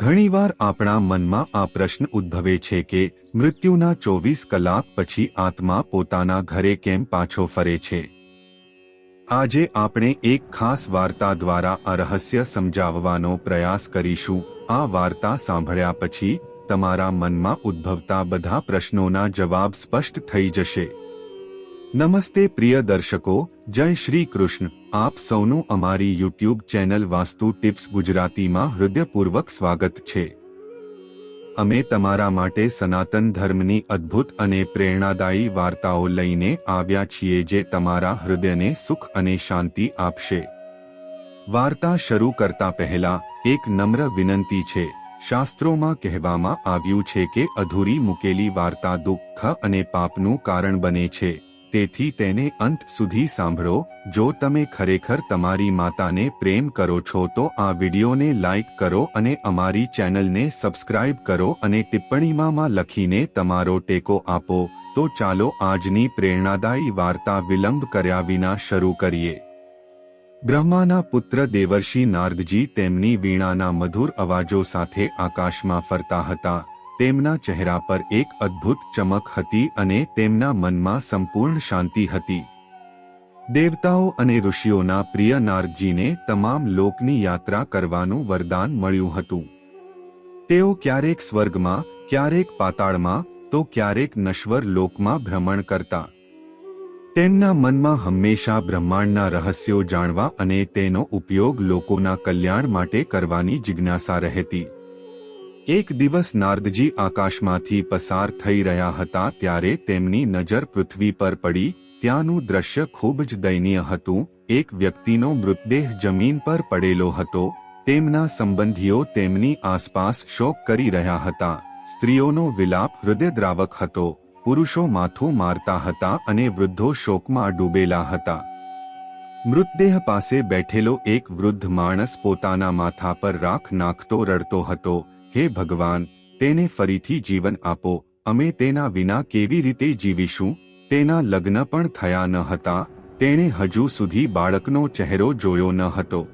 ઘણીવાર આપણા મનમાં આ પ્રશ્ન ઉદ્ભવે છે કે મૃત્યુના ચોવીસ કલાક પછી આત્મા પોતાના ઘરે કેમ પાછો ફરે છે? આજે આપણે એક ખાસ વાર્તા દ્વારા આ રહસ્ય સમજાવવાનો પ્રયાસ કરીશું. આ વાર્તા સાંભળ્યા પછી તમારા મનમાં ઉદ્ભવતા બધા પ્રશ્નોના જવાબ સ્પષ્ટ થઈ જશે. નમસ્તે પ્રિય દર્શકો, જય શ્રી કૃષ્ણ. આપ સૌનું અમારી યુટ્યુબ ચેનલ વાસ્તુ ટિપ્સ ગુજરાતીમાં હૃદયપૂર્વક સ્વાગત છે. અમે તમારા માટે સનાતન ધર્મની અદ્ભુત અને પ્રેરણાદાયી વાર્તાઓ લઈને આવ્યા છીએ જે તમારા હૃદયને સુખ અને શાંતિ આપશે. વાર્તા શરૂ કરતા પહેલા, એક નમ્ર વિનંતી છે. શાસ્ત્રોમાં કહેવામાં આવ્યું છે કે અધૂરી મૂકેલી વાર્તા દુઃખ અને પાપનું કારણ બને છે. તેથી તેને અંત સુધી સાંભળો. જો તમે ખરેખર તમારી માતાને પ્રેમ કરો છો તો આ વિડીયોને લાઇક કરો અને અમારી ચેનલને સબસ્ક્રાઇબ કરો અને ટિપ્પણીમાં લખીને તમારો ટેકો આપો. તો ચાલો આજની પ્રેરણાદાયી વાર્તા વિલંબ કર્યા વિના શરૂ કરીએ. બ્રહ્માના પુત્ર દેવર્ષિ નારદજી તેમની વીણાના મધુર અવાજો સાથે આકાશમાં ફરતા હતા. તેમના ચહેરા પર એક અદ્ભુત ચમક હતી અને તેમના મનમાં સંપૂર્ણ શાંતિ હતી. દેવતાઓ અને ઋષિઓના પ્રિય નારદજીને તમામ લોકની યાત્રા કરવાનું વરદાન મળ્યું હતું. તેઓ ક્યારેક સ્વર્ગમાં, ક્યારેક પાતાળમાં, તો ક્યારેક નશ્વર લોકમાં ભ્રમણ કરતા. તેમના મનમાં હંમેશા બ્રહ્માંડના રહસ્યો જાણવા અને તેનો ઉપયોગ લોકોના કલ્યાણ માટે કરવાની જિજ્ઞાસા રહેતી. એક દિવસ નારદજી આકાશમાંથી પસાર થઈ રહ્યા હતા ત્યારે તેમની નજર પૃથ્વી પર પડી. ત્યાંનું દ્રશ્ય ખૂબ જ દયનીય હતું. એક વ્યક્તિનો મૃતદેહ જમીન પર પડેલો હતો. તેમના સંબંધીઓ તેમની આસપાસ શોક કરી રહ્યા હતા. સ્ત્રીઓનો વિલાપ હૃદયદ્રાવક હતો. પુરુષો માથું મારતા હતા અને વૃદ્ધો શોકમાં ડૂબેલા હતા. મૃતદેહ પાસે બેઠેલો એક વૃદ્ધ માણસ પોતાના માથા પર રાખ નાખતો રડતો હતો. હે ભગવાન, તેને ફરીથી જીવન આપો. અમે તેના વિના કેવી રીતે જીવીશું? તેના લગ્ન પણ થયા ન હતા. તેણે હજુ સુધી બાળકનો ચહેરો જોયો ન હતો.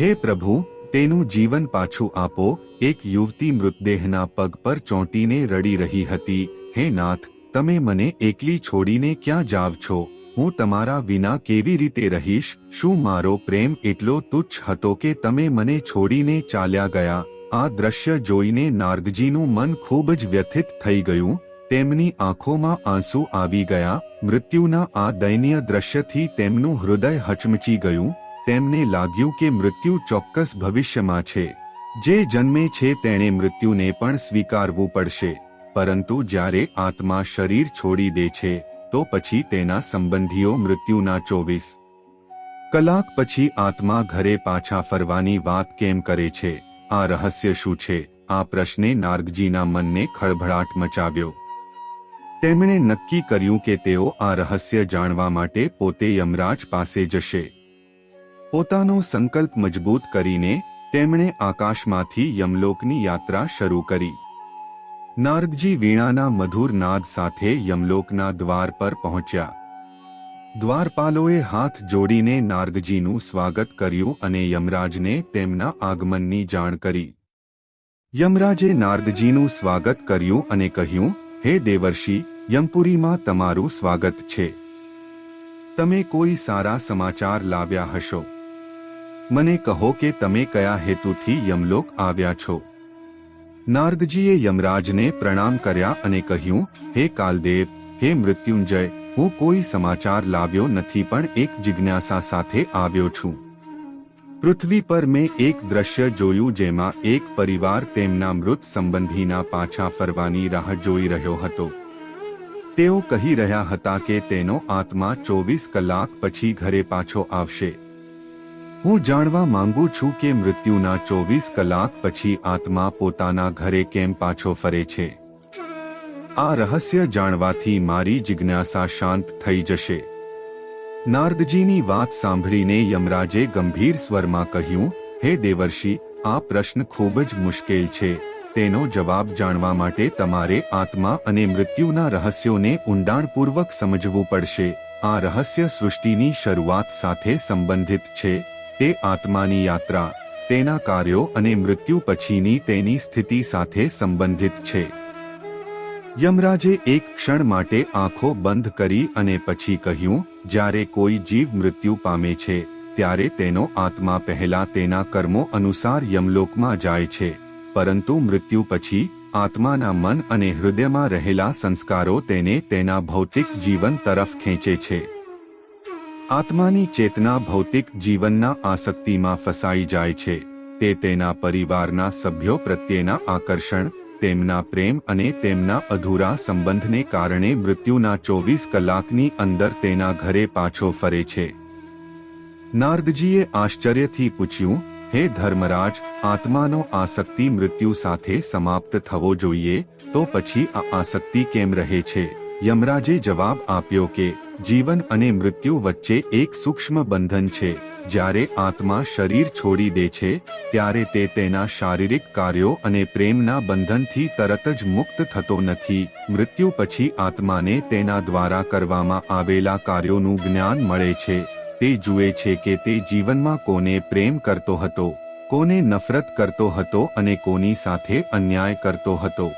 હે પ્રભુ, તેનું જીવન પાછું આપો. એક યુવતી મૃતદેહના પગ પર ચોંટીને રડી રહી હતી. હે નાથ, તમે મને એકલી છોડીને ક્યાં જાવ છો? હું તમારા વિના કેવી રીતે રહીશ? શું મારો પ્રેમ એટલો તુચ્છ હતો કે તમે મને છોડીને ચાલ્યા ગયા? આ દ્રશ્ય જોઈને નારદજીનું મન ખૂબ જ વ્યથિત થઈ ગયું. તેમની આંખોમાં આંસુ આવી ગયા. મૃત્યુના આ દયનીય દ્રશ્યથી તેમનું હૃદય હચમચી ગયું. તેમને લાગ્યું કે મૃત્યુ ચોક્કસ ભવિષ્યમાં છે. જે જન્મે છે તેણે મૃત્યુને પણ સ્વીકારવું પડશે. પરંતુ જ્યારે આત્મા શરીર છોડી દે છે, તો પછી તેના સંબંધીઓ મૃત્યુના ચોવીસ કલાક પછી આત્મા ઘરે પાછા ફરવાની વાત કેમ કરે છે? આ રહસ્ય શું છે? આ પ્રશ્ને નારગજીના મનને ખળભળાટ મચાવ્યો. તેમણે નક્કી કર્યું કે તેઓ આ રહસ્ય જાણવા માટે પોતે યમરાજ પાસે જશે. પોતાનો સંકલ્પ મજબૂત કરીને તેમણે આકાશમાંથી યમલોકની યાત્રા શરૂ કરી. નારદજી વીણાના મધુર નાદ સાથે યમલોકના દ્વાર પર પહોંચ્યા. દ્વારપાલોએ હાથ જોડીને નારદજીનું સ્વાગત કર્યું અને યમરાજને તેમના આગમનની જાણ કરી. યમરાજે નારદજીનું સ્વાગત કર્યું અને કહ્યું, હે દેવર્ષિ, યમપુરીમાં તમારું સ્વાગત છે. તમે કોઈ સારા સમાચાર લાવ્યા હશો. મને કહો કે તમે કયા હેતુથી યમલોક આવ્યા છો. નારદજીએ યમરાજને પ્રણામ કર્યા અને કહ્યું, હે કાલદેવ, હે મૃત્યુંજય હું કોઈ સમાચાર લાવ્યો નથી પણ એક જિજ્ઞાસા સાથે આવ્યો છું. પૃથ્વી પર મેં એક દ્રશ્ય જોયું જેમાં એક પરિવાર તેમના મૃત સંબંધીના પાછા ફરવાની રાહ જોઈ રહ્યો હતો. તેઓ કહી રહ્યા હતા કે તેનો આત્મા ચોવીસ કલાક પછી ઘરે પાછો આવશે. હું જાણવા માંગુ છું કે મૃત્યુના ચોવીસ કલાક પછી આત્મા પોતાના ઘરે કેમ પાછો ફરે છે? આ રહસ્ય જાણવાથી મારી જિજ્ઞાસા શાંત થઈ જશે. નારદજીની વાત સાંભળીને યમરાજે ગંભીર સ્વરમાં કહ્યું, હે દેવર્ષિ, આ પ્રશ્ન ખૂબ જ મુશ્કેલ છે. તેનો જવાબ જાણવા માટે તમારે આત્મા અને મૃત્યુના રહસ્યોને ઊંડાણપૂર્વક સમજવું પડશે. આ રહસ્ય સૃષ્ટિની શરૂઆત સાથે સંબંધિત છે. તે આત્માની યાત્રા, તેના કાર્યો અને મૃત્યુ પછીની તેની સ્થિતિ સાથે સંબંધિત છે. યમરાજે એક ક્ષણ માટે આંખો બંધ કરી અને પછી કહ્યું, જ્યારે કોઈ જીવ મૃત્યુ પામે છે, ત્યારે તેનો આત્મા પહેલા તેના કર્મો અનુસાર યમલોકમાં જાય છે. પરંતુ મૃત્યુ પછી આત્માના મન અને હૃદયમાં રહેલા સંસ્કારો તેને તેના ભૌતિક જીવન તરફ ખેંચે છે. આત્માની ચેતના ભૌતિક જીવનના આસક્તિમાં ફસાઈ જાય છે. તે તેના પરિવારના સભ્યો પ્રત્યેના આકર્ષણ તેમના પ્રેમ અને તેમના અધૂરા સંબંધને કારણે મૃત્યુના ચોવીસ કલાકની અંદર તેના ઘરે પાછો ફરે છે. નારદજીએ આશ્ચર્યથી પૂછ્યું, હે ધર્મરાજ, આત્માનો આસક્તિ મૃત્યુ સાથે સમાપ્ત થવો જોઈએ, તો પછી આ આસક્તિ કેમ રહે છે? યમરાજે જવાબ આપ્યો કે, જીવન અને મૃત્યુ વચ્ચે એક સૂક્ષ્મ બંધન છે. જ્યારે આત્મા શરીર છોડી દે છે, ત્યારે તે તેના શારીરિક કાર્યો અને પ્રેમના બંધનથી તરત જ મુક્ત થતો નથી. મૃત્યુ પછી આત્માને તેના દ્વારા કરવામાં આવેલા કાર્યોનું જ્ઞાન મળે છે. તે જુએ છે કે તે જીવનમાં કોને પ્રેમ કરતો હતો, કોને નફરત કરતો હતો અને કોની સાથે અન્યાય કરતો હતો.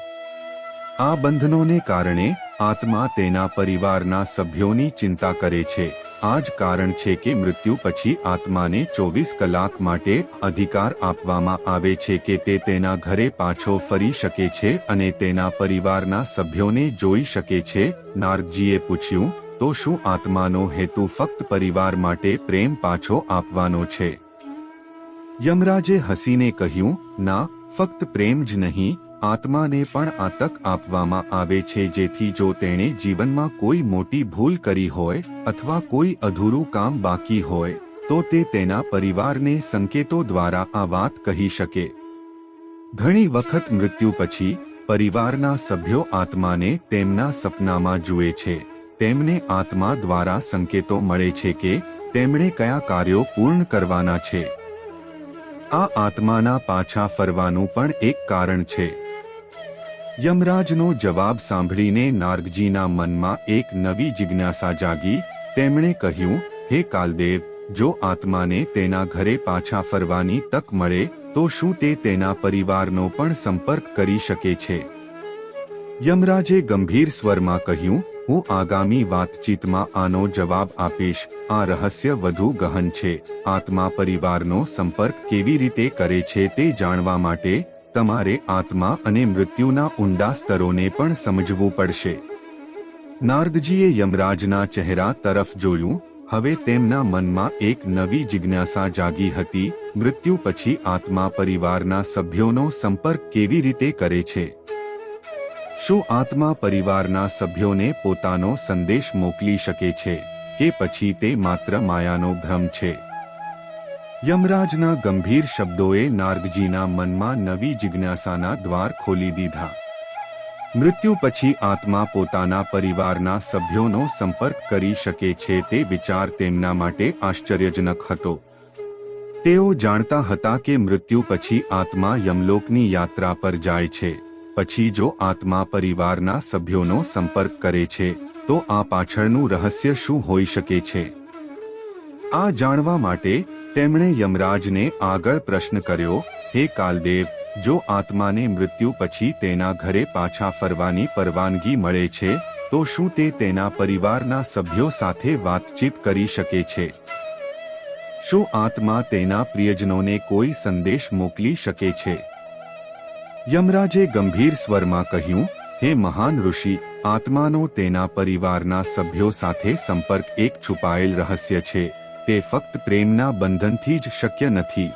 આ બંધનોને કારણે આત્મા તેના પરિવારના સભ્યોની ચિંતા કરે છે. આ જ કારણ છે કે મૃત્યુ પછી આત્માને ચોવીસ કલાક માટે અધિકાર આપવામાં આવે છે કે તે તેના ઘરે પાછો ફરી શકે છે અને તેના પરિવારના સભ્યોને જોઈ શકે છે. નારદજીએ પૂછ્યું, તો શું આત્માનો હેતુ ફક્ત પરિવાર માટે પ્રેમ પાછો આપવાનો છે? યમરાજે હસીને કહ્યું, ના, ફક્ત પ્રેમ જ નહીં આત્માને પણ આ તક આપવામાં આવે છે જેથી જો તેણે જીવનમાં કોઈ મોટી ભૂલ કરી હોય અથવા કોઈ અધૂરું કામ બાકી હોય, તો તે તેના પરિવારને સંકેતો દ્વારા આ વાત કહી શકે. ઘણી વખત મૃત્યુ પછી, પરિવારના સભ્યો આત્માને તેમના સપનામાં જુએ છે. તેમને આત્મા દ્વારા સંકેતો મળે છે કે તેમણે કયા કાર્યો પૂર્ણ કરવાના છે. આ આત્માના પાછા ફરવાનું પણ એક કારણ છે. યમરાજનો જવાબ સાંભળીને નાર્ગજીના મનમાં એક નવી જિજ્ઞાસા જાગી. તેમણે કહ્યું, હે કાલદેવ, જો આત્માને તેના ઘરે પાછા ફરવાની તક મળે, તો શું તે તેના પરિવારનો પણ સંપર્ક કરી શકે છે? યમરાજે ગંભીર સ્વરમાં કહ્યું, હું આગામી વાતચીતમાં આનો જવાબ આપીશ. આ રહસ્ય વધુ ગહન છે. આત્મા પરિવારનો સંપર્ક કેવી રીતે કરે છે તે જાણવા માટે તમારે આત્મા અને મૃત્યુના ઊંડા સ્તરોને પણ સમજવું પડશે. નારદજીએ યમરાજના ચહેરા તરફ જોયું, હવે તેમના મનમાં એક નવી જિજ્ઞાસા જાગી હતી, મૃત્યુ પછી આત્મા પરિવારના સભ્યોનો સંપર્ક કેવી રીતે કરે છે? શું આત્મા પરિવારના સભ્યોને પોતાનો સંદેશ મોકલી શકે છે, કે પછી તે માત્ર માયાનો ભ્રમ છે? યમરાજના ગંભીર શબ્દોએ નાર્ગજીના મનમાં નવી જિજ્ઞાસાના દ્વાર ખોલી દીધા. મૃત્યુ પછી આત્મા પોતાના પરિવારના સભ્યોનો સંપર્ક કરી શકે છે તે વિચાર તેમના માટે આશ્ચર્યજનક હતો. તેઓ જાણતા હતા કે મૃત્યુ પછી આત્મા યમલોકની યાત્રા પર જાય છે. પછી જો આત્મા પરિવારના સભ્યોનો સંપર્ક કરે છે, તો આ પાછળનું રહસ્ય શું હોઈ શકે છે? આ જાણવા માટે તેમણે યમરાજને આગળ પ્રશ્ન કર્યો, હે કાલદેવ, જો આત્માને મૃત્યુ પછી તેના ઘરે પાછા ફરવાની પરવાનગી મળે છે, તો શું તે તેના પરિવારના સભ્યો સાથે વાતચીત કરી શકે છે? શું આત્મા તેના પ્રિયજનોને કોઈ સંદેશ મોકલી શકે છે? યમરાજે ગંભીર સ્વરમાં કહ્યું, હે મહાન ઋષિ, આત્માનો તેના પરિવારના સભ્યો સાથે સંપર્ક એક છુપાયેલ રહસ્ય છે. તે ફક્ત પ્રેમના બંધનથી જ શક્ય નથી.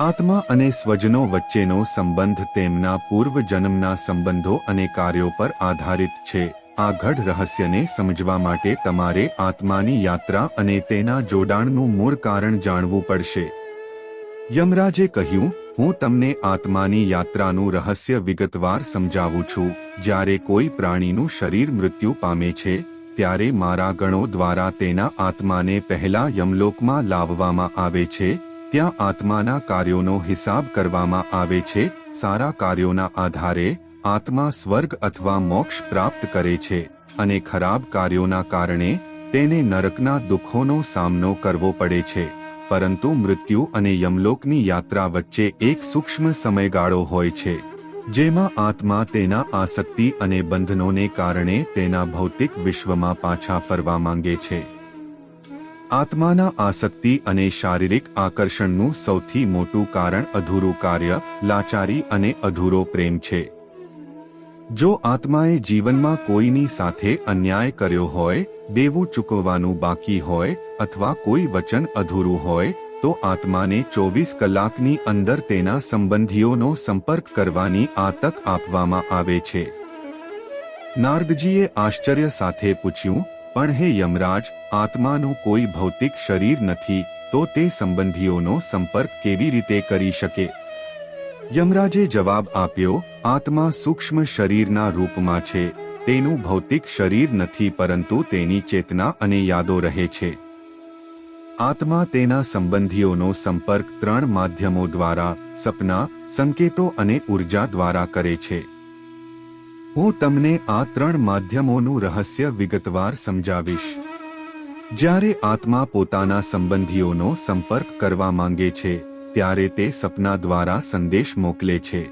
આત્મા અને સ્વજનો વચ્ચેનો સંબંધ તેમના પૂર્વ જન્મના સંબંધો અને કાર્યો પર આધારિત છે. આ ગઢ રહસ્યને સમજવા માટે તમારે આત્માની યાત્રા અને તેના જોડાણનું મૂળ કારણ જાણવું પડશે. યમરાજે કહ્યું, હું તમને આત્માની યાત્રાનું રહસ્ય વિગતવાર સમજાવું છું. જ્યારે કોઈ પ્રાણીનું શરીર મૃત્યુ પામે છે ત્યારે મારા ગણો દ્વારા તેના આત્માને પહેલા યમલોકમાં લાવવામાં આવે છે, ત્યાં આત્માના કાર્યોનો હિસાબ કરવામાં આવે છે, સારા કાર્યોના આધારે આત્મા સ્વર્ગ અથવા મોક્ષ પ્રાપ્ત કરે છે અને ખરાબ કાર્યોના કારણે તેને નરકના દુઃખોનો સામનો કરવો પડે છે. પરંતુ મૃત્યુ અને યમલોકની યાત્રા વચ્ચે એક સૂક્ષ્મ સમયગાળો હોય છે. જેમાં આત્મા તેના આસક્તિ અને બંધનોને કારણે તેના ભૌતિક વિશ્વમાં પાછા ફરવા માંગે છે. આત્માના આસક્તિ અને શારીરિક આકર્ષણનું સૌથી મોટું કારણ અધૂરું કાર્ય, લાચારી અને અધૂરો પ્રેમ છે. જો આત્માએ જીવનમાં કોઈની સાથે અન્યાય કર્યો હોય, દેવું ચૂકવવાનું બાકી હોય, અથવા કોઈ વચન અધૂરું હોય તો આત્માને ચોવીસ કલાકની અંદર તેના સંબંધીઓનો સંપર્ક કરવાની આ તક આપવામાં આવે છે. નારદજીએ આશ્ચર્ય સાથે પૂછ્યું, પણ હે યમરાજ, આત્માનું કોઈ ભૌતિક શરીર નથી, તો તે સંબંધીઓનો સંપર્ક કેવી રીતે કરી શકે? યમરાજે જવાબ આપ્યો, આત્મા સૂક્ષ્મ શરીરના રૂપમાં છે, તેનું ભૌતિક શરીર નથી, પરંતુ તેની ચેતના અને યાદો રહે છે. આત્મા તેના સંબંધીઓનો સંપર્ક ત્રણ માધ્યમો દ્વારા, સપના, સંકેતો અને ઊર્જા દ્વારા કરે છે. હું તમને આ ત્રણ માધ્યમોનું રહસ્ય વિગતવાર સમજાવીશ. જ્યારે આત્મા પોતાના સંબંધીઓનો સંપર્ક કરવા માંગે છે, ત્યારે તે સપના દ્વારા સંદેશ મોકલે છે.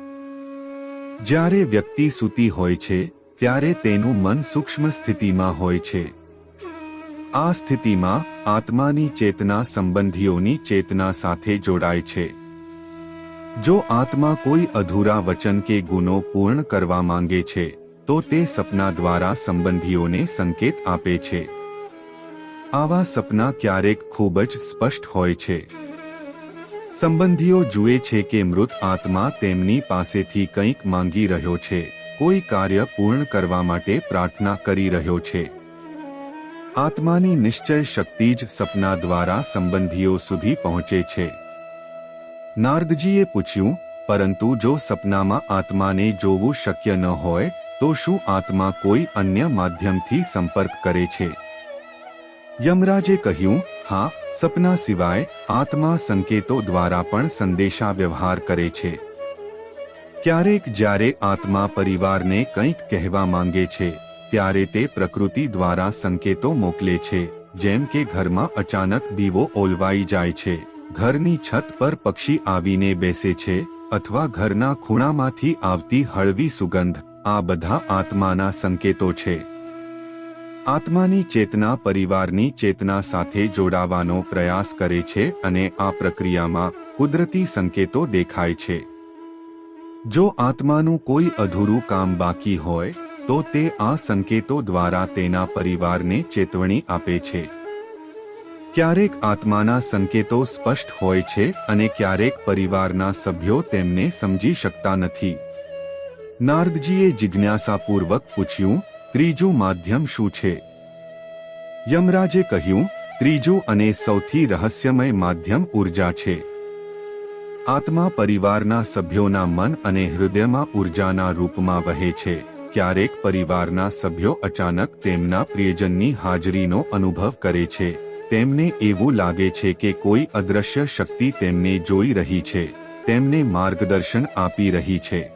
જ્યારે વ્યક્તિ સૂતી હોય છે, ત્યારે તેનું મન સૂક્ષ્મ સ્થિતિમાં હોય છે. આ સ્થિતિમાં આત્માની ચેતના સંબંધીઓની ચેતના સાથે જોડાય છે. જો આત્મા કોઈ અધૂરા વચન કે ગુનો પૂર્ણ કરવા માંગે છે, તો તે સપના દ્વારા સંબંધીઓને સંકેત આપે છે. આવા સપના ક્યારેક ખૂબ જ સ્પષ્ટ હોય છે. સંબંધીઓ જુએ છે કે મૃત આત્મા તેમની પાસેથી કંઈક માંગી રહ્યો છે, કોઈ કાર્ય પૂર્ણ કરવા માટે પ્રાર્થના કરી રહ્યો છે. આત્માની નિશ્ચય શક્તિ જ સપના દ્વારા સંબંધીઓ સુધી પહોંચે છે. નારદજીએ પૂછ્યું, પરંતુ જો સપનામાં આત્માને જોવું શક્ય ન હોય, તો શું આત્મા કોઈ અન્ય માધ્યમથી સંપર્ક કરે છે? યમરાજે કહ્યું, હા, સપના સિવાય આત્મા સંકેતો દ્વારા પણ સંદેશા વ્યવહાર કરે છે. ક્યારેક જ્યારે આત્મા પરિવારને કંઈક કહેવા માંગે છે ત્યારે તે પ્રકૃતિ દ્વારા સંકેતો મોકલે છે, જેમ કે ઘરમાં અચાનક દીવો ઓલવાઈ જાય છે, ઘરની છત પર પક્ષી આવીને બેસે છે, અથવા ઘરના ખૂણામાંથી આવતી હળવી સુગંધ, આ બધા આત્માના સંકેતો છે. આત્માની ચેતના પરિવારની ચેતના સાથે જોડાવાનો પ્રયાસ કરે છે અને આ પ્રક્રિયામાં કુદરતી સંકેતો દેખાય છે. જો આત્માનું કોઈ અધૂરું કામ બાકી હોય તો તે આ સંકેતો દ્વારા તેના પરિવારને ચેતવણી આપે છે. ક્યારેક આત્માના સંકેતો સ્પષ્ટ હોય છે અને ક્યારેક પરિવારના સભ્યો તેમને સમજી શકતા નથી. નારદજીએ જિજ્ઞાસાપૂર્વક પૂછ્યું, ત્રીજું માધ્યમ શું છે? યમરાજે કહ્યું, ત્રીજું અને સૌથી રહસ્યમય માધ્યમ ઊર્જા છે. આત્મા પરિવારના સભ્યોના મન અને હૃદયમાં ઉર્જાના રૂપમાં વહે છે. ક્યારેક પરિવારના સભ્યો અચાનક તેમના પ્રિયજનની હાજરીનો અનુભવ કરે છે. તેમને એવું લાગે છે કે કોઈ અદ્રશ્ય શક્તિ તેમને જોઈ રહી છે. તેમને માર્ગદર્શન આપી રહી છે.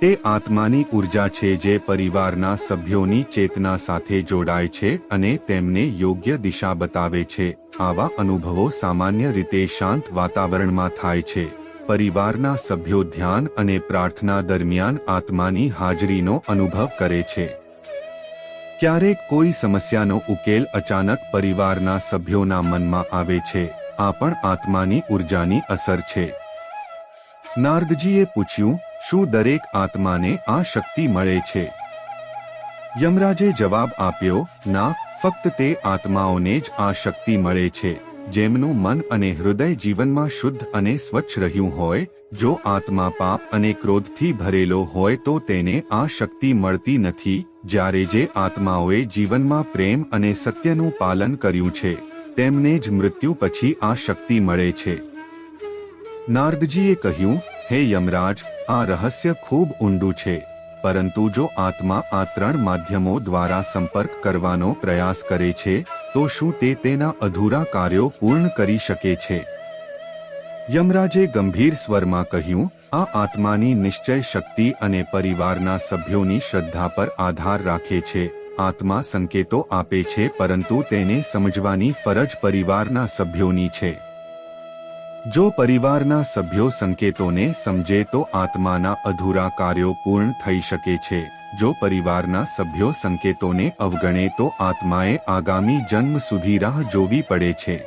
તે આત્માની ઊર્જા છે જે પરિવારના સભ્યોની ચેતના સાથે જોડાય છે અને તેમને યોગ્ય દિશા બતાવે છે. આવા અનુભવો સામાન્ય રીતે શાંત વાતાવરણમાં થાય છે. પરિવારના સભ્યો ધ્યાન અને પ્રાર્થના દરમિયાન આત્માની હાજરીનો અનુભવ કરે છે. ક્યારેક કોઈ સમસ્યાનો ઉકેલ અચાનક પરિવારના સભ્યોના મનમાં આવે છે, આ પણ આત્માની ઉર્જાની અસર છે. નારદજીએ પૂછ્યું, શું દરેક આત્માને આ શક્તિ મળે છે? યમરાજે જવાબ આપ્યો, ના, ફક્ત તે આત્માઓને જ આ શક્તિ મળે છે. જેમનું મન અને હૃદય જીવનમાં શુદ્ધ અને સ્વચ્છ રહ્યું હોય, જો આત્મા પાપ અને ક્રોધથી ભરેલો હોય તો તેને આ શક્તિ મળતી નથી, જ્યારે જે આત્માઓએ જીવનમાં પ્રેમ અને સત્યનું પાલન કર્યું છે, તેમને જ મૃત્યુ પછી આ શક્તિ મળે છે. નારદજીએ કહ્યું, હે યમરાજ, આ રહસ્ય ખૂબ ઊંડું છે. પરંતુ જો આત્મા આ ત્રણ માધ્યમો દ્વારા સંપર્ક કરવાનો પ્રયાસ કરે છે, તો શું તે તેના અધૂરા કાર્યો પૂર્ણ કરી શકે છે? યમરાજે ગંભીર સ્વરમાં કહ્યું, આ આત્માની નિશ્ચય શક્તિ અને પરિવારના સભ્યોની શ્રદ્ધા પર આધાર રાખે છે. આત્મા સંકેતો આપે છે, પરંતુ તેને સમજવાની ફરજ પરિવારના સભ્યોની છે. જો પરિવારના સભ્યો સંકેતોને સમજે તો આત્માના અધૂરા કાર્યો પૂર્ણ થઈ શકે છે. જો પરિવારના સભ્યો સંકેતોને અવગણે તો આત્માએ આગામી જન્મ સુધી રાહ જોવી પડે છે.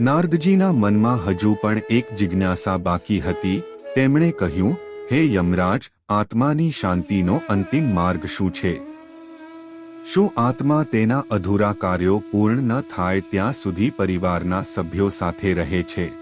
નારદજીના મનમાં હજુ પણ એક જિજ્ઞાસા બાકી હતી. તેમણે કહ્યું, હે યમરાજ, આત્માની શાંતિનો અંતિમ માર્ગ શું છે? શું આત્મા તેના અધૂરા કાર્યો પૂર્ણ ન થાય ત્યાં સુધી પરિવારના સભ્યો સાથે રહે છે?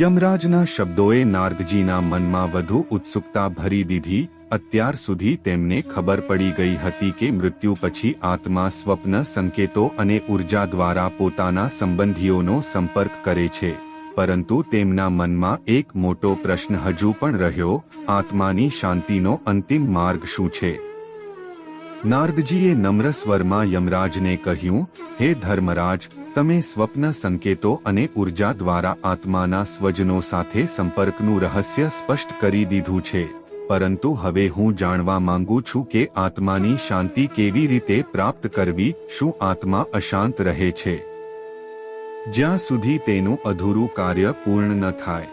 યમરાજના શબ્દોએ નારદજીના મનમાં વધુ ઉત્સુકતા ભરી દીધી. અત્યાર સુધી તેમને ખબર પડી ગઈ હતી કે મૃત્યુ પછી આત્મા સ્વપ્ન સંકેતો અને ઊર્જા દ્વારા પોતાના સંબંધીઓનો સંપર્ક કરે છે. પરંતુ તેમના મનમાં એક મોટો પ્રશ્ન હજુ પણ રહ્યો. આત્માની શાંતિનો અંતિમ માર્ગ શું છે? નારદજીએ નમ્ર સ્વરમાં યમરાજને કહ્યું, હે ધર્મરાજ, તમે સ્વપ્ન સંકેતો અને ઊર્જા દ્વારા આત્માના સ્વજનો સાથે સંપર્કનું રહસ્ય સ્પષ્ટ કરી દીધું છે. પરંતુ હવે હું જાણવા માંગુ છું કે આત્માની શાંતિ કેવી રીતે પ્રાપ્ત કરવી, શું આત્મા અશાંત રહે છે? જ્યાં સુધી તેનું અધૂરું કાર્ય પૂર્ણ ન થાય.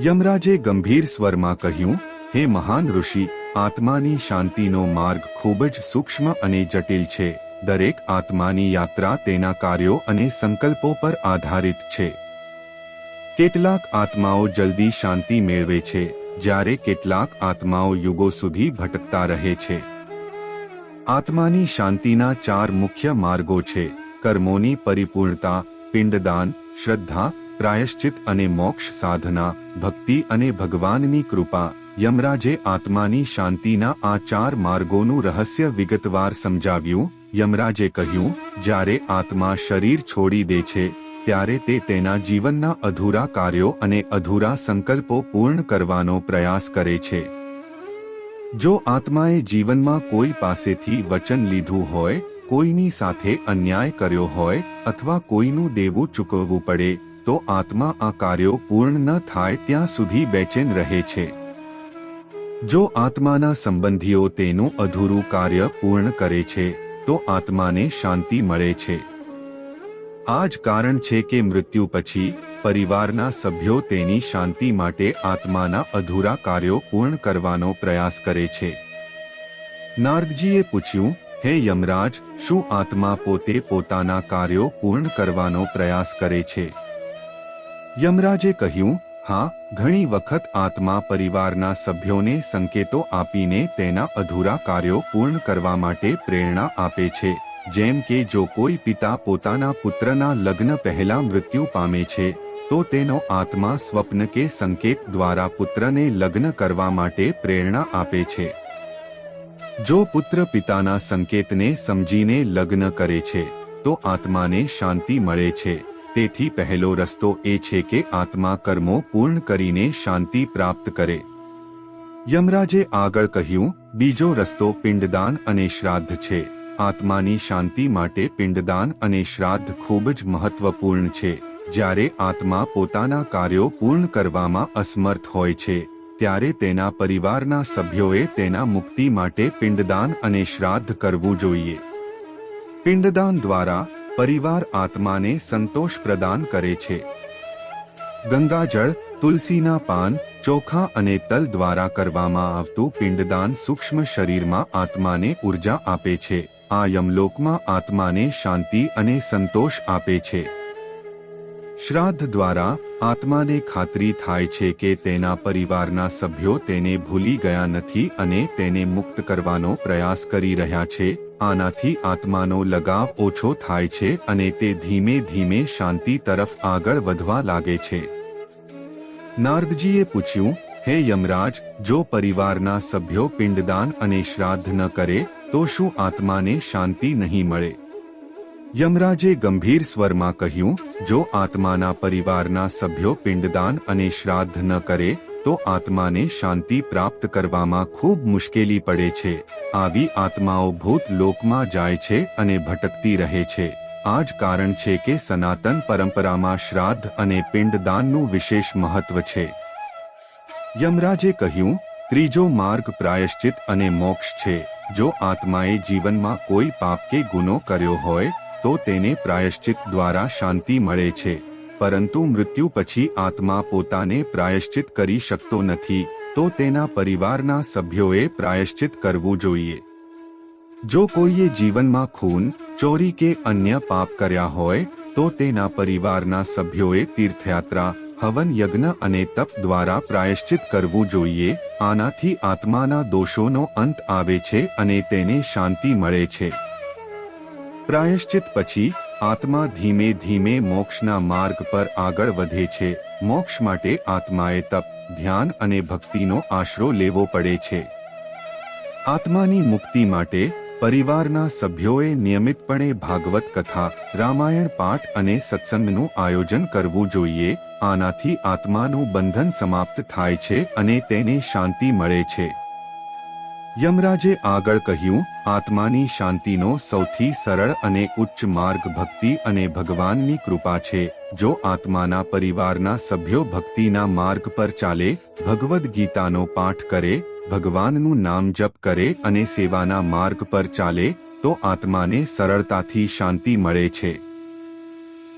યમરાજે ગંભીર સ્વરમાં કહ્યું, હે મહાન ઋષિ આત્માની શાંતિનો માર્ગ ખૂબ જ સૂક્ષ્મ અને જટિલ છે. દરેક આત્માની યાત્રા તેના કાર્યો અને સંકલ્પો પર આધારિત છે. કેટલાક આત્માઓ જલ્દી શાંતિ મેળવે છે, જ્યારે કેટલાક આત્માઓ યુગો સુધી ભટકતા રહે છે. આત્માની શાંતિના ચાર મુખ્ય માર્ગો છે. કર્મોની પરિપૂર્ણતા, પિંડદાન, શ્રદ્ધા, પ્રાયશ્ચિત અને મોક્ષ સાધના, ભક્તિ અને ભગવાનની કૃપા. યમરાજે આત્માની શાંતિના આ ચાર માર્ગોનું રહસ્ય વિગતવાર સમજાવ્યું. યમરાજે કહ્યું, જ્યારે આત્મા શરીર છોડી દે છે, ત્યારે તે તેના જીવનના અધૂરા કાર્યો અને અધૂરા સંકલ્પો પૂર્ણ કરવાનો પ્રયાસ કરે છે. જો આત્માએ જીવનમાં કોઈ પાસેથી વચન લીધું હોય, કોઈની સાથે અન્યાય કર્યો હોય અથવા કોઈનું દેવું ચૂકવવું પડે, તો આત્મા આ કાર્યો પૂર્ણ ન થાય ત્યાં સુધી બેચેન રહે છે. જો આત્માના સંબંધીઓ તેનું અધૂરું કાર્ય પૂર્ણ કરે છે, તો આત્માને શાંતિ મળે છે. આ જ કારણ છે કે મૃત્યુ પછી પરિવારના સભ્યો તેની શાંતિ માટે આત્માના અધૂરા કાર્યો પૂર્ણ કરવાનો પ્રયાસ કરે છે. નારદજીએ પૂછ્યું, હે યમરાજ, શું આત્મા પોતે પોતાના કાર્યો પૂર્ણ કરવાનો પ્રયાસ કરે છે? યમરાજે કહ્યું હા, ઘણી વખત આત્મા પરિવારના સભ્યોને સંકેતો આપીને તેના અધૂરા કાર્યો પૂર્ણ કરવા માટે પ્રેરણા આપે છે. જેમ કે જો કોઈ પિતા પોતાના પુત્રના લગ્ન પહેલા મૃત્યુ પામે છે, તો તેનો આત્મા સ્વપ્ન કે સંકેત દ્વારા પુત્રને લગ્ન કરવા માટે પ્રેરણા આપે છે. જો પુત્ર પિતાના સંકેતને સમજીને લગ્ન કરે છે, તો આત્માને શાંતિ મળે છે. તેથી પહેલો રસ્તો એ છે કે આત્મા કર્મો પૂર્ણ કરીને શાંતિ પ્રાપ્ત કરે. યમરાજે આગળ કહ્યું, બીજો રસ્તો પિંડદાન અને શ્રાદ્ધ છે. આત્માની શાંતિ માટે પિંડદાન અને શ્રાદ્ધ ખૂબ જ મહત્વપૂર્ણ છે. જ્યારે આત્મા પોતાના કાર્યો પૂર્ણ કરવામાં અસમર્થ હોય છે, ત્યારે તેના પરિવારના સભ્યોએ તેના મુક્તિ માટે પિંડદાન અને શ્રાદ્ધ કરવું જોઈએ. પિંડદાન દ્વારા પરિવાર આત્માને સંતોષ પ્રદાન કરે છે. ગંગાજળ, તુલસીના પાન, ચોખા અને તલ દ્વારા કરવામાં આવતું પિંડદાન સૂક્ષ્મ શરીરમાં આત્માને ઊર્જા આપે છે. આ યમલોકમાં આત્માને શાંતિ અને સંતોષ આપે છે. શ્રાદ્ધ દ્વારા આત્માને ખાતરી થાય છે કે તેના પરિવારના સભ્યો તેને ભૂલી ગયા નથી અને તેને મુક્ત કરવાનો પ્રયાસ કરી રહ્યા છે. આનાથી આત્માનો લગાવ ઓછો થાય છે અને તે ધીમે ધીમે શાંતિ તરફ આગળ વધવા લાગે છે. નારદજીએ પૂછ્યું, હે યમરાજ, જો પરિવારના સભ્યો પિંડદાન અને શ્રાદ્ધ ન કરે, તો શું આત્માને શાંતિ નહીં મળે? યમરાજે ગંભીર સ્વરમાં કહ્યું, જો આત્માના પરિવારના સભ્યો પિંડદાન અને શ્રાદ્ધ ન કરે, તો આત્માને શાંતિ પ્રાપ્ત કરવામાં ખૂબ મુશ્કેલી પડે છે. આવી આત્માઓ ભૂત લોકમાં જાય છે અને ભટકતી રહે છે. આ જ કારણ છે કે સનાતન પરંપરામાં શ્રાદ્ધ અને પિંડદાનનું વિશેષ મહત્વ છે. યમરાજે કહ્યું, ત્રીજો માર્ગ પ્રાયશ્ચિત અને મોક્ષ છે. જો આત્માએ જીવનમાં કોઈ પાપ કે ગુનો કર્યો હોય, તો તેને પ્રાયશ્ચિત દ્વારા શાંતિ મળે છે. પરંતુ મૃત્યુ પછી આત્મા પોતાને પ્રાયશ્ચિત કરી શકતો નથી. તો તેના પરિવારના સભ્યોએ પ્રાયશ્ચિત કરવું જોઈએ. જો કોઈએ જીવનમાં ખૂન, ચોરી કે અન્ય પાપ કર્યા હોય, તો તેના પરિવારના સભ્યોએ તીર્થયાત્રા, હવન યજ્ઞ અને તપ દ્વારા પ્રાયશ્ચિત કરવું જોઈએ, આનાથી આત્માના દોષોનો અંત આવે છે અને તેને શાંતિ મળે છે. પ્રાયશ્ચિત પછી, આત્મા ધીમે ધીમે મોક્ષના માર્ગ પર આગળ વધે છે. મોક્ષ માટે આત્માએ તપ ધ્યાન અને ભક્તિનો આશરો લેવો પડે છે. આત્માની મુક્તિ માટે પરિવારના સભ્યોએ નિયમિતપણે ભાગવત કથા, રામાયણ પાઠ અને સત્સંગનું આયોજન કરવું જોઈએ. આનાથી આત્માનું બંધન સમાપ્ત થાય છે અને તેને શાંતિ મળે છે. યમરાજે આગળ કહ્યું, આત્માની શાંતિનો સૌથી સરળ અને ઉચ્ચ માર્ગ ભક્તિ અને ભગવાનની કૃપા છે. જો આત્માના પરિવારના સભ્યો ભક્તિના માર્ગ પર ચાલે, ભગવદ્ ગીતાનો પાઠ કરે, ભગવાનનું નામ જપ કરે અને સેવાના માર્ગ પર ચાલે, તો આત્માને સરળતાથી શાંતિ મળે છે.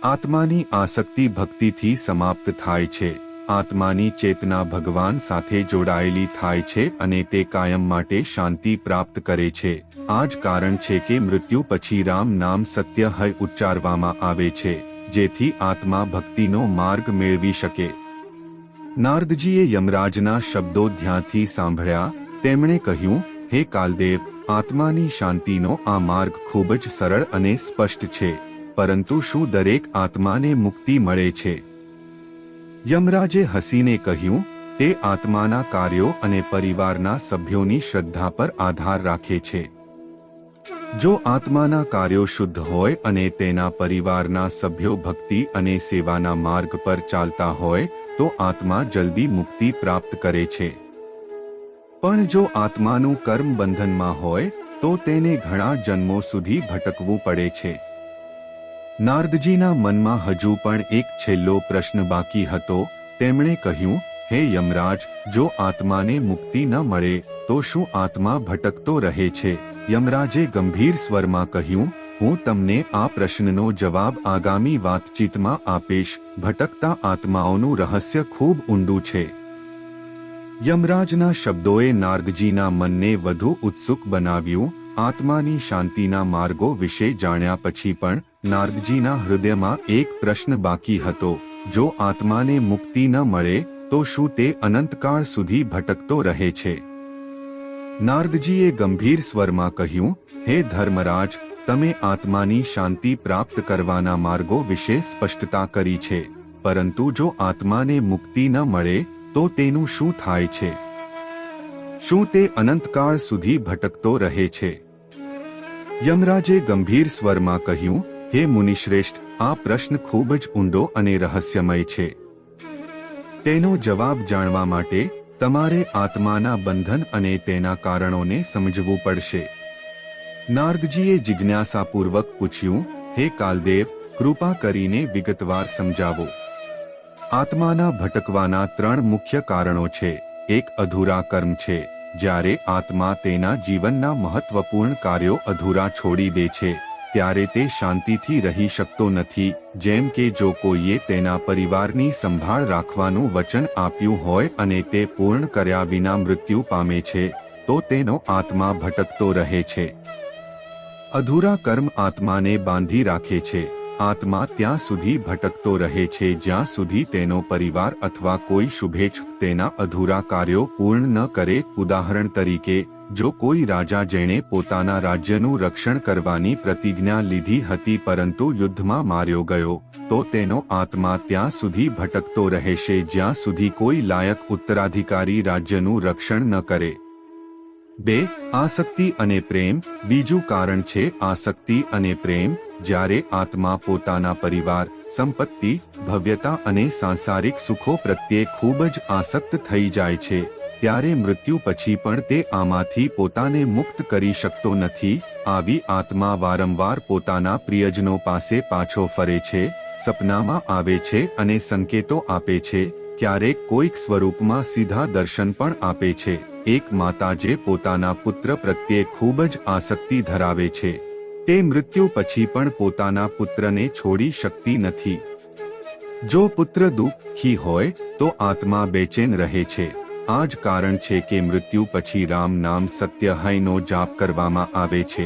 આત્માની આસક્તિ ભક્તિથી સમાપ્ત થાય છે. આત્માની ચેતના ભગવાન સાથે જોડાયેલી થાય છે અને તે કાયમ માટે શાંતિ પ્રાપ્ત કરે છે. આ જ કારણ છે કે મૃત્યુ પછી રામ નામ સત્ય હય ઉચ્ચારવામાં આવે છે, જેથી આત્મા ભક્તિનો માર્ગ મેળવી શકે. નારદજીએ યમરાજના શબ્દો ધ્યાનથી સાંભળ્યા. તેમણે કહ્યું, હે કાલદેવ, આત્માની શાંતિનો આ માર્ગ ખૂબ જ સરળ અને સ્પષ્ટ છે, પરંતુ શું દરેક આત્માને મુક્તિ મળે છે? યમરાજે હસીને કહ્યું, તે આત્માના કાર્યો અને પરિવારના સભ્યોની શ્રદ્ધા પર આધાર રાખે છે. જો આત્માના કાર્યો શુદ્ધ હોય અને તેના પરિવારના સભ્યો ભક્તિ અને સેવાના માર્ગ પર ચાલતા હોય, તો આત્મા જલ્દી મુક્તિ પ્રાપ્ત કરે છે. પણ જો આત્માનું કર્મ બંધનમાં હોય, તો તેને ઘણા જન્મો સુધી ભટકવું પડે છે. નારદજીના મનમાં હજુ પણ એક છેલ્લો પ્રશ્ન બાકી હતો. તેમણે કહ્યું, હે યમરાજ, જો આત્માને મુક્તિ ન મળે, તો શું આત્મા ભટકતો રહે છે? યમરાજે ગંભીર સ્વરમાં કહ્યું, હું તમને આ પ્રશ્નનો જવાબ આગામી વાતચીતમાં આપીશ. ભટકતા આત્માઓનું રહસ્ય ખૂબ ઊંડું છે. યમરાજના શબ્દોએ નારદજીના મનને વધુ ઉત્સુક બનાવ્યું. આત્માની શાંતિના માર્ગો વિશે જાણ્યા પછી પણ નારદજીના હૃદયમાં એક પ્રશ્ન બાકી હતો. જો આત્માને મુક્તિ ન મળે, તો શું તે અનંતકાળ સુધી ભટકતો રહે છે? નારદજીએ ગંભીર સ્વરમાં કહ્યું, હે ધર્મરાજ, તમે આત્માની શાંતિ પ્રાપ્ત કરવાના માર્ગો વિશે સ્પષ્ટતા કરી છે. પરંતુ જો આત્માને મુક્તિ ન મળે, તો તેનું શું થાય છે? શું તે અનંતકાળ સુધી ભટકતો રહે છે? યમરાજે ગંભીર સ્વરમાં કહ્યું હે મુનિશ્રેષ્ઠ, આ પ્રશ્ન ખૂબ જ ઊંડો અને રહસ્યમય છે. તેનો જવાબ જાણવા માટે તમારે આત્માના બંધન અને તેના કારણોને સમજવું પડશે. નારદજીએ જિજ્ઞાસાપૂર્વક પૂછ્યું, હે કાલદેવ, કૃપા કરીને વિગતવાર સમજાવો. આત્માના ભટકવાના ત્રણ મુખ્ય કારણો છે. એક અધૂરા કર્મ છે, જ્યારે આત્મા તેના જીવનના મહત્વપૂર્ણ કાર્યો અધૂરા છોડી દે છે. ત્યારે તે શાંતિથી રહી શકતો નથી, જેમ કે જો કોઈએ તેના પરિવારની સંભાળ રાખવાનું વચન આપ્યું હોય અને તે પૂર્ણ કર્યા વિના મૃત્યુ પામે છે, તો તેનો આત્મા ભટકતો રહે છે. અધૂરા કર્મ આત્માને બાંધી રાખે છે, આત્મા ત્યાં સુધી ભટકતો રહે છે જ્યાં સુધી તેનો પરિવાર અથવા કોઈ શુભેચ્છ તેના અધૂરા કાર્યો પૂર્ણ ન કરે, ઉદાહરણ તરીકે જો કોઈ રાજા જેણે પોતાના રાજ્યનું રક્ષણ કરવાની પ્રતિજ્ઞા લીધી હતી પરંતુ યુદ્ધમાં માર્યો ગયો, તો તેનો આત્મા ત્યાં સુધી ભટકતો રહેશે જ્યાં સુધી કોઈ લાયક ઉત્તરાધિકારી રાજ્યનું રક્ષણ ન કરે. બે, આસક્તિ અને પ્રેમ. બીજું કારણ છે આસક્તિ અને પ્રેમ. જ્યારે આત્મા પોતાના પરિવાર, સંપત્તિ, ભવ્યતા અને સાંસારિક સુખો પ્રત્યે ખૂબ જ આસક્ત થઈ જાય છે ત્યારે મૃત્યુ પછી પણ તે આમાંથી પોતાને મુક્ત કરી શકતો નથી, આવી આત્મા વારંવાર પોતાના પ્રિયજનો પાસે પાછો ફરે છે, સપનામાં આવે છે અને સંકેતો આપે છે, ક્યારેક કોઈક સ્વરૂપમાં સીધા દર્શન પણ આપે છે, એક માતા જે પોતાના પુત્ર પ્રત્યે ખૂબ જ આસક્તિ ધરાવે છે, તે મૃત્યુ પછી પણ પોતાના પુત્રને છોડી શકતી નથી. જો પુત્ર દુઃખી હોય, તો આત્મા બેચેન રહે છે. આ જ કારણ છે કે મૃત્યુ પછી રામ નામ સત્ય હૈનો જાપ કરવામાં આવે છે.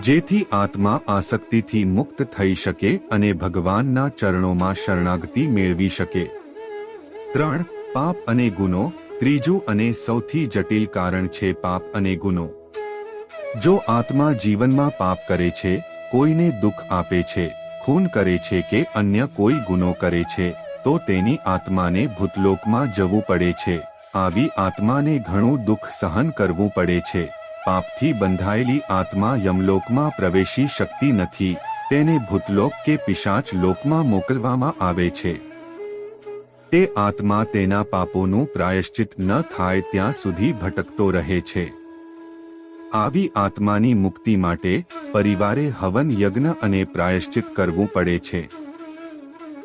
જેથી આત્મા આસક્તિથી મુક્ત થઈ શકે અને ભગવાનના ચરણોમાં શરણાગતિ મેળવી શકે. ત્રણ, પાપ અને ગુનો, ત્રીજું અને સૌથી જટિલ કારણ છે પાપ અને ગુનો. જો આત્મા જીવનમાં પાપ કરે છે, કોઈને દુઃખ આપે છે, ખૂન કરે છે કે અન્ય કોઈ ગુનો કરે છે. તો તેની આત્માને ભૂતલોકમાં જવું પડે છે. આવી આત્માને ઘણું દુઃખ સહન કરવું પડે છે. પાપથી બંધાયેલી આત્મા યમલોકમાં પ્રવેશી શકતી નથી. તેને ભૂતલોક કે પિશાચ લોકમાં મોકલવામાં આવે છે. તે આત્મા તેના પાપોનું પ્રાયશ્ચિત ન થાય ત્યાં સુધી ભટકતો રહે છે. આવી આત્માની મુક્તિ માટે પરિવારે હવન યજ્ઞ અને પ્રાયશ્ચિત કરવું પડે છે.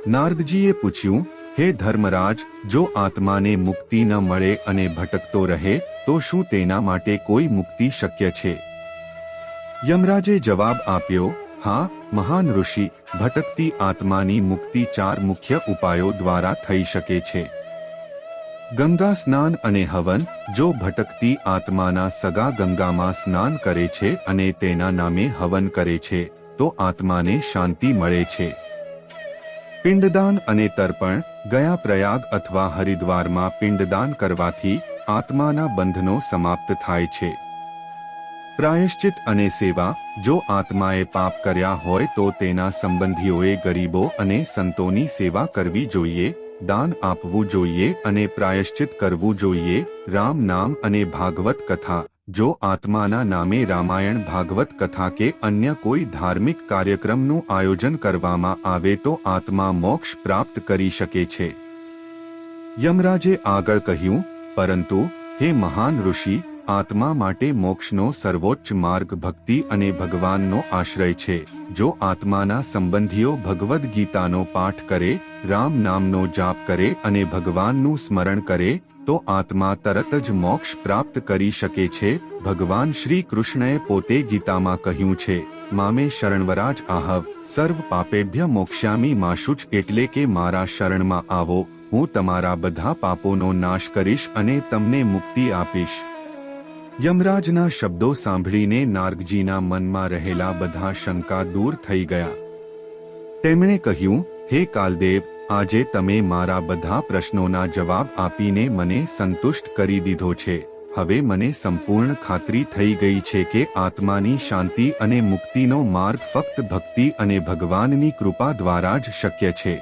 નારદજીએ પૂછ્યું, હે ધર્મરાજ, જો આત્માને મુક્તિ ન મળે અને ભટકતો રહે, તો શું તેના માટે કોઈ મુક્તિ શક્ય છે? યમરાજે જવાબ આપ્યો, હા, મહાન ઋષિ, ભટકતી આત્માની મુક્તિ ચાર મુખ્ય ઉપાયો દ્વારા થઈ શકે છે. ગંગા સ્નાન અને હવન, જો ભટકતી આત્માના સગા ગંગામાં સ્નાન કરે છે અને તેના નામે હવન કરે છે, તો આત્માને શાંતિ મળે છે. પિંડદાન અને તર્પણ, ગયા પ્રયાગ અથવા હરિદ્વારમાં પિંડદાન કરવાથી આત્માના બંધનો સમાપ્ત થાય છે. પ્રાયશ્ચિત અને સેવા, જો આત્માએ પાપ કર્યા હોય તો તેના સંબંધીઓએ ગરીબો અને સંતોની સેવા કરવી જોઈએ, દાન આપવું જોઈએ અને પ્રાયશ્ચિત કરવું જોઈએ, રામ નામ અને ભાગવત કથા. જો આત્માના નામે રામાયણ ભાગવત કથા કે અન્ય કોઈ ધાર્મિક કાર્યક્રમનું આયોજન કરવામાં આવે તો આત્મા મોક્ષ પ્રાપ્ત કરી શકે છે. યમરાજે આગળ કહ્યું, પરંતુ, હે મહાન ઋષિ, આત્મા માટે મોક્ષનો સર્વોચ્ચ માર્ગ ભક્તિ અને ભગવાનનો આશ્રય છે. જો આત્માના સંબંધીઓ ભગવદ્ ગીતાનો પાઠ કરે, રામ નામનો જાપ કરે અને ભગવાનનું સ્મરણ કરે તો આત્મા તરત જ મોક્ષ પ્રાપ્ત કરી શકે છે. ભગવાન શ્રી કૃષ્ણએ પોતે ગીતામાં કહ્યું છે, મામે શરણવરાજ આહવ, સર્વ પાપેભ્ય મોક્ષામી માશુચ એટલે કે મારા શરણમાં આવો, હું તમારા બધા પાપોનો નાશ કરીશ અને તમને મુક્તિ આપીશ. યમરાજના શબ્દો સાંભળીને નાર્ગજીના મનમાં રહેલા બધા શંકા દૂર થઈ ગયા. તેમણે કહ્યું, હે કાલદેવ આજે તમે મારા બધા પ્રશ્નોના જવાબ આપીને મને સંતુષ્ટ કરી દીધો છે. હવે મને સંપૂર્ણ ખાતરી થઈ ગઈ છે કે આત્માની શાંતિ અને મુક્તિનો માર્ગ ફક્ત ભક્તિ અને ભગવાનની કૃપા દ્વારા જ શક્ય છે.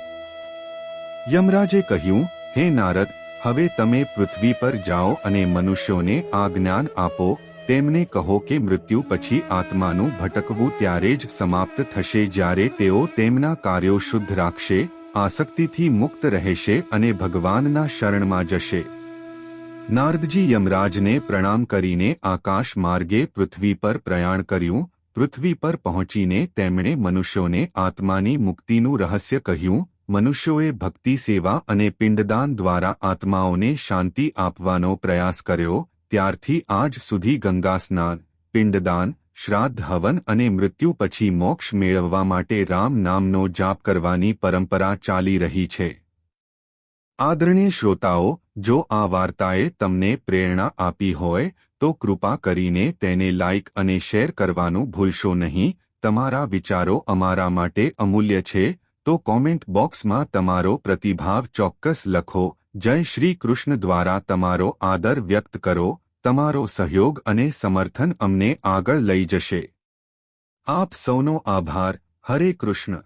યમરાજે કહ્યું, હે નારદ, હવે તમે પૃથ્વી પર જાઓ અને મનુષ્યોને આ જ્ઞાન આપો. તેમને કહો કે મૃત્યુ પછી આત્માનું ભટકવું ત્યારે જ સમાપ્ત થશે જ્યારે તેઓ તેમના કાર્યો શુદ્ધ રાખશે. આસક્તિથી મુક્ત રહેશે અને ભગવાનના શરણમાં જશે. નારદજી યમરાજને પ્રણામ કરીને આકાશ માર્ગે પૃથ્વી પર પ્રયાણ કર્યું. પૃથ્વી પર પહોંચીને તેમણે મનુષ્યોને આત્માની મુક્તિનું રહસ્ય કહ્યું. મનુષ્યોએ ભક્તિ સેવા અને પિંડદાન દ્વારા આત્માઓને શાંતિ આપવાનો પ્રયાસ કર્યો. ત્યારથી આજ સુધી ગંગા સ્નાન પિંડદાન શ્રાદ્ધ હવન અને મૃત્યુ પછી મોક્ષ મેળવવા માટે રામ નામનો જાપ કરવાની પરંપરા ચાલી રહી છે. આદરણીય શ્રોતાઓ, જો આ વાર્તાએ તમને પ્રેરણા આપી હોય, તો કૃપા કરીને તેને લાઇક અને શેર કરવાનું ભૂલશો નહીં. તમારા વિચારો અમારા માટે અમૂલ્ય છે. તો કોમેન્ટ બોક્સમાં તમારો પ્રતિભાવ ચોક્કસ લખો. જય શ્રી કૃષ્ણ દ્વારા તમારો આદર વ્યક્ત કરો. તમારો સહયોગ અને સમર્થન અમને આગળ લઈ જશે. આપ સૌનો આભાર. હરે કૃષ્ણ.